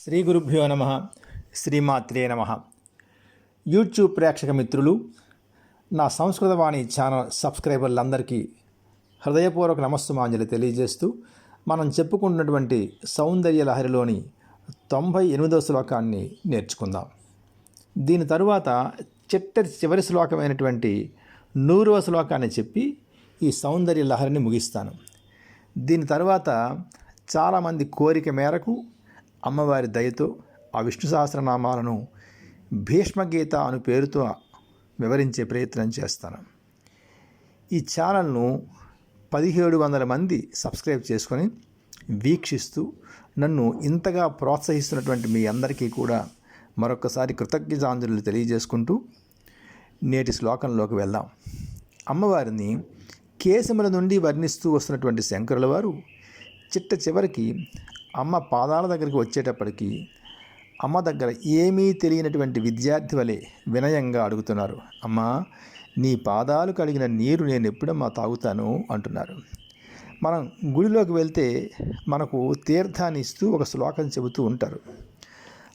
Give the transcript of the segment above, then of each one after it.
శ్రీ గురుభ్యో నమ శ్రీమాత్రే నమ. యూట్యూబ్ ప్రేక్షక మిత్రులు నా సంస్కృతవాణి ఛానల్ సబ్స్క్రైబర్లందరికీ హృదయపూర్వక నమస్సుమాంజలి తెలియజేస్తూ మనం చెప్పుకున్నటువంటి సౌందర్య లహరిలోని తొంభై ఎనిమిదో శ్లోకాన్ని నేర్చుకుందాం. దీని తరువాత చిట్టటి చివరి శ్లోకమైనటువంటి నూరవ శ్లోకాన్ని చెప్పి ఈ సౌందర్య లహరిని ముగిస్తాను. దీని తర్వాత చాలామంది కోరిక మేరకు అమ్మవారి దయతో ఆ విష్ణు సహస్రనామాలను భీష్మగీత అను పేరుతో వివరించే ప్రయత్నం చేస్తాను. ఈ ఛానల్ను పదిహేడు వందల మంది సబ్స్క్రైబ్ చేసుకొని వీక్షిస్తూ నన్ను ఇంతగా ప్రోత్సహిస్తున్నటువంటి మీ అందరికీ కూడా మరొకసారి కృతజ్ఞతాంజలు తెలియజేసుకుంటూ నేటి శ్లోకంలోకి వెళ్దాం. అమ్మవారిని కేశముల నుండి వర్ణిస్తూ వస్తున్నటువంటి శంకరుల వారు చిట్ట చివరికి అమ్మ పాదాల దగ్గరికి వచ్చేటప్పటికి అమ్మ దగ్గర ఏమీ తెలియనటువంటి విద్యార్థి వలె వినయంగా అడుగుతున్నారు. అమ్మా నీ పాదాలు కడిగిన నీరు నేను ఎప్పుడమ్మా తాగుతాను? అంటున్నారు. మనం గుడిలోకి వెళ్తే మనకు తీర్థాన్ని ఇస్తూ ఒక శ్లోకం చెబుతూ ఉంటారు.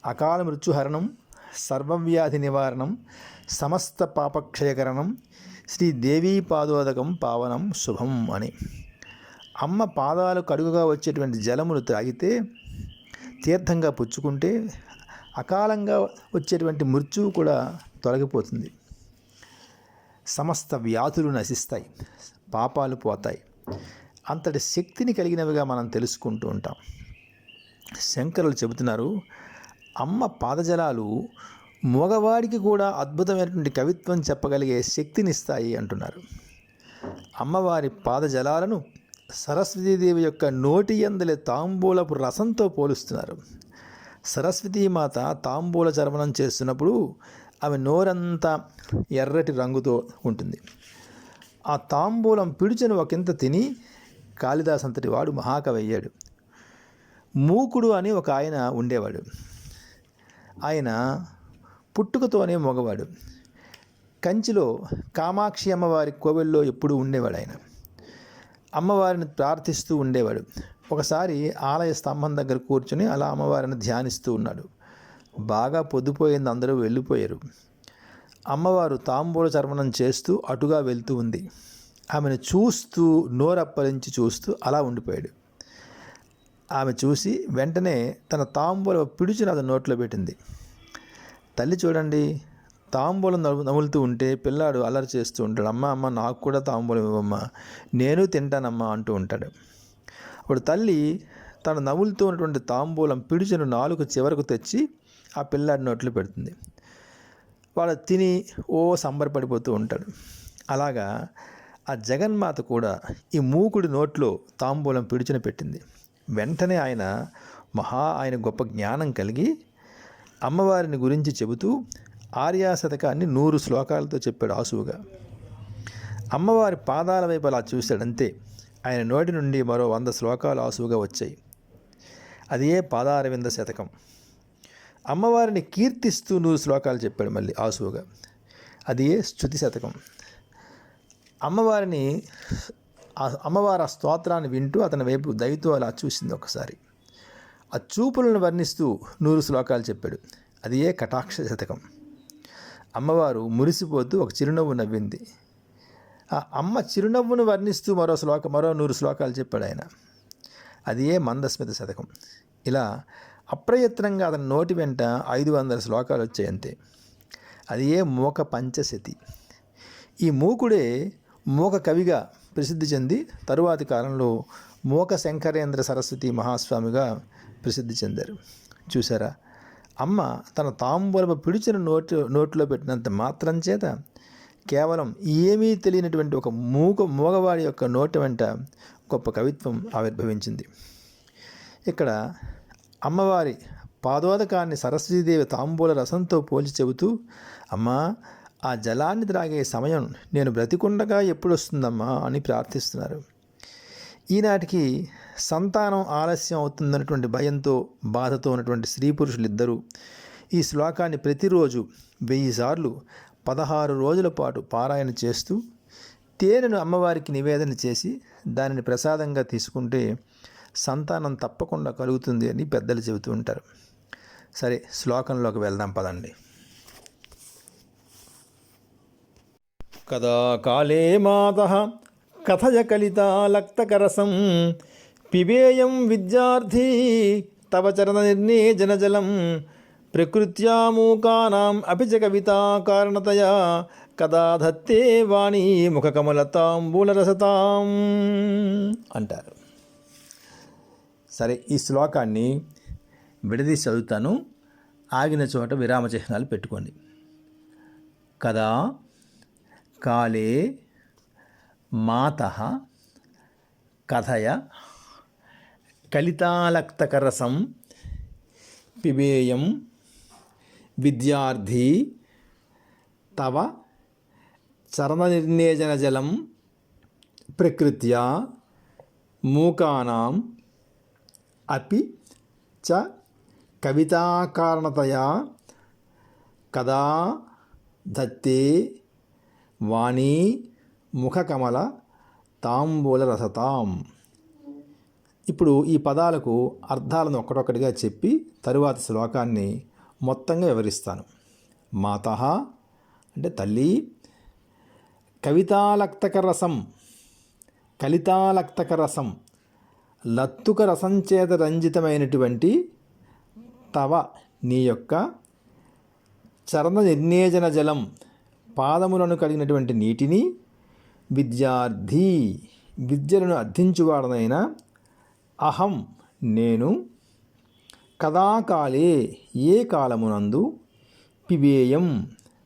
అకాల మృత్యుహరణం సర్వవ్యాధి నివారణం సమస్త పాపక్షయకరణం శ్రీ దేవీ పాదోదకం పావనం శుభం అని. అమ్మ పాదాలు కడుగుగా వచ్చేటువంటి జలములు తాగితే తీర్థంగా పుచ్చుకుంటే అకాలంగా వచ్చేటువంటి మృత్యువు కూడా తొలగిపోతుంది. సమస్త వ్యాధులు నశిస్తాయి పాపాలు పోతాయి. అంతటి శక్తిని కలిగినవిగా మనం తెలుసుకుంటూ ఉంటాం. శంకరులు చెబుతున్నారు అమ్మ పాదజలాలు మగవాడికి కూడా అద్భుతమైనటువంటి కవిత్వం చెప్పగలిగే శక్తినిస్తాయి అంటున్నారు. అమ్మవారి పాదజలాలను సరస్వతీదేవి యొక్క నోటి ఎందలి తాంబూలపు రసంతో పోలుస్తున్నారు. సరస్వతీమాత తాంబూల చర్వణం చేస్తున్నప్పుడు ఆమె నోరంతా ఎర్రటి రంగుతో ఉంటుంది. ఆ తాంబూలం పిడిచెను ఒకంత తిని కాళిదాస్ అంతటి వాడు మహాకవి అయ్యాడు. మూకుడు అని ఒక ఆయన ఉండేవాడు. ఆయన పుట్టుకతోనే మగవాడు. కంచిలో కామాక్షి అమ్మవారి కోవెల్లో ఎప్పుడూ ఉండేవాడు ఆయన. అమ్మవారిని ప్రార్థిస్తూ ఉండేవాడు. ఒకసారి ఆలయ స్తంభం దగ్గర కూర్చుని అలా అమ్మవారిని ధ్యానిస్తూ ఉన్నాడు. బాగా పొద్దుపోయింది అందరూ వెళ్ళిపోయారు. అమ్మవారు తాంబూల చర్మణం చేస్తూ అటుగా వెళ్తూ ఉంది. ఆమెను చూస్తూ నోరప్పరించి చూస్తూ అలా ఉండిపోయాడు. ఆమె చూసి వెంటనే తన తాంబూల పిడిచిని అది నోట్లో పెట్టింది. తల్లి చూడండి తాంబూలం నవ్వు నవ్వులుతూ ఉంటే పిల్లాడు అల్లరి చేస్తూ ఉంటాడు. అమ్మ అమ్మ నాకు కూడా తాంబూలం ఇవ్వమ్మా. నేను తింటానమ్మా అంటూ ఉంటాడు. అప్పుడు తల్లి తన నవ్వులతో ఉన్నటువంటి తాంబూలం పిడిచెను నాలుగు చివరకు తెచ్చి ఆ పిల్లాడి నోట్లో పెడుతుంది. వాడు తిని ఓ సంబరపడిపోతూ ఉంటాడు. అలాగా ఆ జగన్మాత కూడా ఈ మూకుడి నోట్లో తాంబూలం పిడిచిన పెట్టింది. వెంటనే ఆయన మహా ఆయన గొప్ప జ్ఞానం కలిగి అమ్మవారిని గురించి చెబుతూ ఆర్యాశతకాన్ని నూరు శ్లోకాలతో చెప్పాడు ఆసువుగా. అమ్మవారి పాదాల వైపు అలా చూశాడంతే. ఆయన నోటి నుండి మరో వంద శ్లోకాలు ఆసువుగా వచ్చాయి. అది ఏ పాదారవింద శతకం? అమ్మవారిని కీర్తిస్తూ నూరు శ్లోకాలు చెప్పాడు మళ్ళీ ఆసువుగా. అది ఏ స్థుతి శతకం? అమ్మవారిని అమ్మవారి ఆ స్తోత్రాన్ని వింటూ అతని వైపు దయతో అలా చూసింది ఒకసారి. ఆ చూపులను వర్ణిస్తూ నూరు శ్లోకాలు చెప్పాడు. అది ఏ కటాక్ష శతకం? అమ్మవారు మురిసిపోతూ ఒక చిరునవ్వు నవ్వింది. ఆ అమ్మ చిరునవ్వును వర్ణిస్తూ మరో శ్లోక మరో నూరు శ్లోకాలు చెప్పాడు ఆయన. అది ఏ మందస్మిత శతకం. ఇలా అప్రయత్నంగా అతని నోటి వెంట ఐదు వందల శ్లోకాలు వచ్చాయంతే అది ఏ మూక పంచశతి. ఈ మూకుడే మూక కవిగా ప్రసిద్ధి చెంది తరువాతి కాలంలో మూక శంకరేంద్ర సరస్వతి మహాస్వామిగా ప్రసిద్ధి చెందారు. చూసారా అమ్మ తన తాంబూలపు పిడిచిన నోటి నోట్లో పెట్టినంత మాత్రం చేత కేవలం ఏమీ తెలియనటువంటి ఒక మూగ మూగవాడి యొక్క నోటి వెంట గొప్ప కవిత్వం ఆవిర్భవించింది. ఇక్కడ అమ్మవారి పాదోదకాన్ని సరస్వతీదేవి తాంబూల రసంతో పోల్చి చెబుతూ అమ్మా ఆ జలాన్ని త్రాగే సమయం నేను బ్రతికుండగా ఎప్పుడు వస్తుందమ్మా అని ప్రార్థిస్తున్నారు. ఈనాటికి సంతానం ఆలస్యం అవుతుందన్నటువంటి భయంతో బాధతో ఉన్నటువంటి స్త్రీ పురుషులిద్దరూ ఈ శ్లోకాన్ని ప్రతిరోజు వెయ్యి సార్లు పదహారు రోజుల పాటు పారాయణ చేస్తూ తేనెను అమ్మవారికి నివేదన చేసి దానిని ప్రసాదంగా తీసుకుంటే సంతానం తప్పకుండా కలుగుతుంది అని పెద్దలు చెబుతూ ఉంటారు. సరే శ్లోకంలోకి వెళ్దాం పదండి. కదా కాలే మాత కథయ కలితాలక్తకరసం పిబేయం విద్యార్థి తవ చరణ నిర్ణేజనజలం ప్రకృత్యా మూకానాం అపి చ కవితా కారణతయా కదా ధత్తే వాణి ముఖకమలతాంబూలరసతాం అంటారు. సరే ఈ శ్లోకాన్ని విడదీసి చదువుతాను. ఆగిన చోట విరామ చిహ్నాలు పెట్టుకోండి. కదా కాలే మాత కథయ కలితాలక్తకరసం పిబేయం విద్యార్థి తవ చరణనిర్ణేజనజలం ప్రకృత్యా మూకానాం అపి చ కవితాకారణతయా కదా దత్తే వాణీ ముఖకమల తాంబూలరసతాం. ఇప్పుడు ఈ పదాలకు అర్థాలను ఒకటొకటిగా చెప్పి తరువాత శ్లోకాన్ని మొత్తంగా వివరిస్తాను. మాత అంటే తల్లి కవితాలక్తక రసం కలితాలక్తక రసం లత్తుక రసం చేత రంజితమైనటువంటి తవ నీ యొక్క చరణ నిర్ణేజన జలం పాదములను కలిగినటువంటి నీటిని విద్యార్థి విద్యలను అర్థించువాడనైనా అహం నేను కదాకాలే ఏ కాలమునందు పిబేయం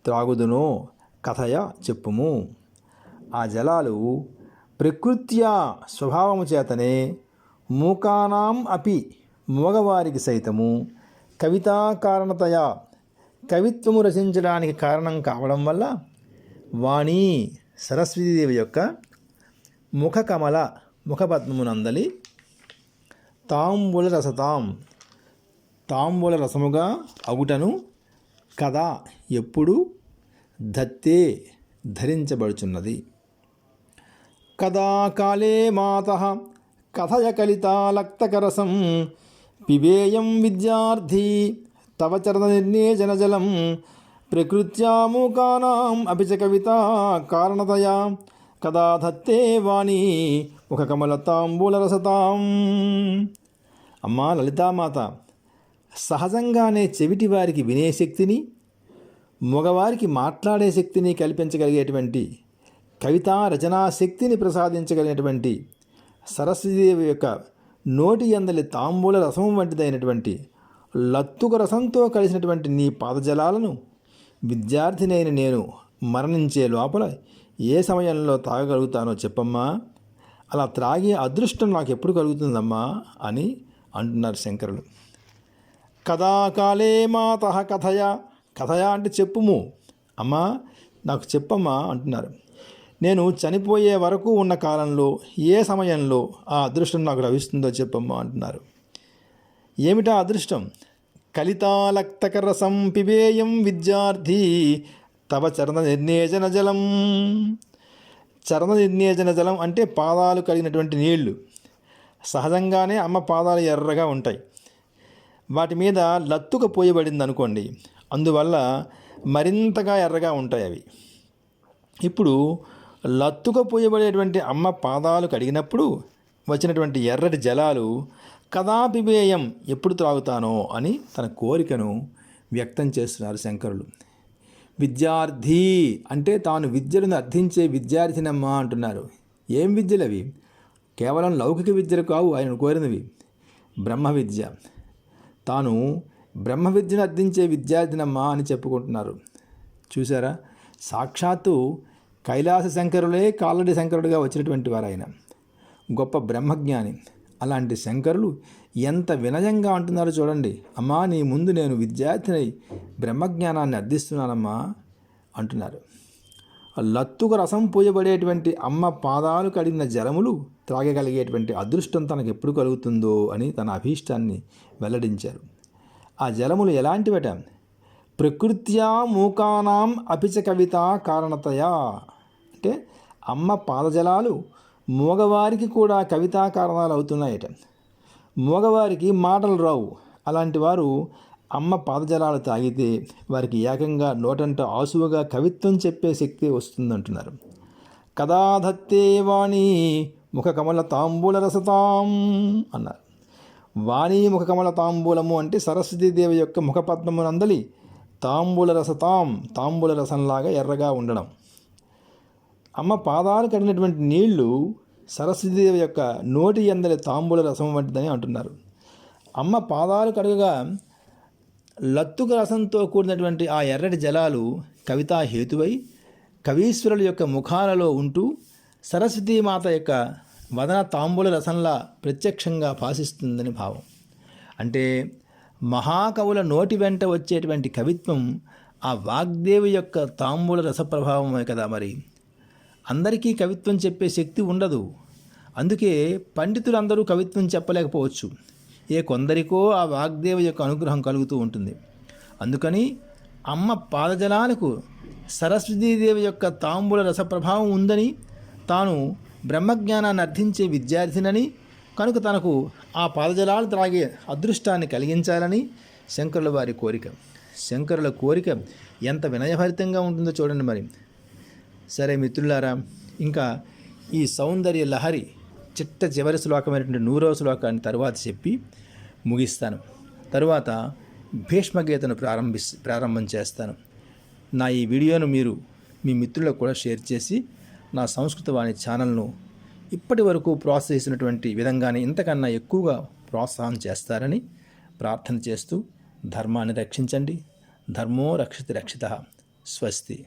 త్రాగుదునో కథయ చెప్పుము. ఆ జలాలు ప్రకృత్యా స్వభావము చేతనే మూకానాం అపి మగవారికి సైతము కవితా కారణతయ కవిత్వము రచించడానికి కారణం కావడం వల్ల వాణి సరస్వతీదేవి యొక్క ముఖకమల ముఖపద్మమునందలి తాంబూల రసతాం. తాంబూల రసముగా అగుటను కదా ఎప్పుడు? దత్తే ధరించబడుచున్నది. కదా కాలే మాత కథయ కలితాలక్తకరసం పిబేయం విద్యార్థి తవ చరణ నిర్ణేజనజలం ప్రకృత్యా మూకానాం అపి చ కవిత కారణతయా. కదా ధత్తే వాణి ఒక కమలతాంబూలరసతాం. అమ్మా లలితామాత సహజంగానే చెవిటి వారికి వినే శక్తిని మగవారికి మాట్లాడే శక్తిని కల్పించగలిగేటువంటి కవితా రచనా శక్తిని ప్రసాదించగలిగినటువంటి సరస్వతీదేవి యొక్క నోటి అందలి తాంబూల రసం వంటిదైనటువంటి లత్తుక రసంతో కలిసినటువంటి నీ పాదజలాలను విద్యార్థినైన నేను మరణించే లోపల ఏ సమయంలో తాగగలుగుతానో చెప్పమ్మా. అలా త్రాగే అదృష్టం నాకు ఎప్పుడు కలుగుతుందమ్మా అని అంటున్నారు శంకరులు. కథాకాలే మాత కథయ. కథయ అంటే చెప్పుము. అమ్మా నాకు చెప్పమ్మా అంటున్నారు. నేను చనిపోయే వరకు ఉన్న కాలంలో ఏ సమయంలో ఆ అదృష్టం నాకు లభిస్తుందో చెప్పమ్మా అంటున్నారు. ఏమిటా అదృష్టం? కలితాలక్తకరసం పిబేయం విద్యార్థి తవ చరణ నిర్ణేజన జలం. చరణ నిర్ణేజన జలం అంటే పాదాలు కలిగినటువంటి నీళ్ళు. సహజంగానే అమ్మ పాదాలు ఎర్రగా ఉంటాయి. వాటి మీద లత్తుక పోయబడింది అనుకోండి అందువల్ల మరింతగా ఎర్రగా ఉంటాయి అవి. ఇప్పుడు లత్తుక పోయబడేటువంటి అమ్మ పాదాలు కడిగినప్పుడు వచ్చినటువంటి ఎర్రటి జలాలు కదాపిబేయం ఎప్పుడు త్రాగుతానో అని తన కోరికను వ్యక్తం చేస్తున్నారు శంకరులు. విద్యార్థి అంటే తాను విద్యలను అర్థించే విద్యార్థినమ్మా అంటున్నారు. ఏం విద్యలు అవి కేవలం లౌకిక విద్యలు కావు ఆయన కోరినవి. బ్రహ్మ విద్య. తాను బ్రహ్మ విద్యను అర్థించే విద్యార్థినమ్మా అని చెప్పుకుంటున్నారు. చూసారా సాక్షాత్తు కైలాస శంకరులే కాలడి శంకరుడిగా వచ్చినటువంటి వారు ఆయన గొప్ప బ్రహ్మజ్ఞాని. అలాంటి శంకరులు ఎంత వినయంగా అంటున్నారో చూడండి. అమ్మా నీ ముందు నేను విద్యార్థిని బ్రహ్మజ్ఞానాన్ని అర్థిస్తున్నానమ్మా అంటున్నారు. లత్తుకు రసం పూయబడేటువంటి అమ్మ పాదాలు కడిగిన జలములు త్రాగగలిగేటువంటి అదృష్టం తనకు ఎప్పుడు కలుగుతుందో అని తన అభీష్టాన్ని వెల్లడించారు. ఆ జలములు ఎలాంటివట? ప్రకృత్యా మూకానాం అపిచ కవిత కారణతయా. అంటే అమ్మ పాదజలాలు మగవారికి కూడా కవితా కారణాలు అవుతున్నాయట. మగవారికి మాటలు రావు. అలాంటి వారు అమ్మ పాదజలాలు తాగితే వారికి ఏకంగా నోటంట ఆసువుగా కవిత్వం చెప్పే శక్తి వస్తుందంటున్నారు. కదాధత్తే వాణి ముఖ కమల తాంబూల రసతాం అన్నారు. వాణి ముఖ కమల తాంబూలము అంటే సరస్వతీదేవి యొక్క ముఖపద్మమునందలి తాంబూల రసతాం తాంబూల రసంలాగా ఎర్రగా ఉండడం. అమ్మ పాదాలు కడిగినటువంటి నీళ్ళు సరస్వతీదేవి యొక్క నోటి ఎందలి తాంబూల రసం వంటిదని అంటున్నారు. అమ్మ పాదాలు కడుగగా లత్తుక రసంతో కూడినటువంటి ఆ ఎర్రటి జలాలు కవితా హేతువై కవీశ్వరుల యొక్క ముఖాలలో ఉంటూ సరస్వతీమాత యొక్క వదన తాంబూల రసంలా ప్రత్యక్షంగా భాషిస్తుందని భావం. అంటే మహాకవుల నోటి వెంట వచ్చేటువంటి కవిత్వం ఆ వాగ్దేవి యొక్క తాంబూల రస ప్రభావమే కదా మరి. అందరికీ కవిత్వం చెప్పే శక్తి ఉండదు. అందుకే పండితులందరూ కవిత్వం చెప్పలేకపోవచ్చు. ఏ కొందరికో ఆ వాగ్దేవి యొక్క అనుగ్రహం కలుగుతూ ఉంటుంది. అందుకని అమ్మ పాదజలాలకు సరస్వతీదేవి యొక్క తాంబూల రస ప్రభావం ఉందని తాను బ్రహ్మజ్ఞానాన్ని అర్థించే విద్యార్థినని కనుక తనకు ఆ పాదజలాలు త్రాగే అదృష్టాన్ని కలిగించాలని శంకరుల వారి కోరిక. శంకరుల కోరిక ఎంత వినయభరితంగా ఉంటుందో చూడండి మరి. సరే మిత్రులారా ఇంకా ఈ సౌందర్య లహరి చిట్ట చివరి శ్లోకమైనటువంటి నూరవ శ్లోకాన్ని తరువాత చెప్పి ముగిస్తాను. తరువాత భీష్మగీతను ప్రారంభి ప్రారంభం చేస్తాను. నా ఈ వీడియోను మీరు మీ మిత్రులకు కూడా షేర్ చేసి నా సంస్కృత వాణి ఛానల్ను ఇప్పటి వరకు ప్రోత్సహిస్తున్నటువంటి విధంగానే ఇంతకన్నా ఎక్కువగా ప్రోత్సాహం చేస్తారని ప్రార్థన చేస్తూ ధర్మాన్ని రక్షించండి. ధర్మో రక్షిత రక్షిత. స్వస్తి.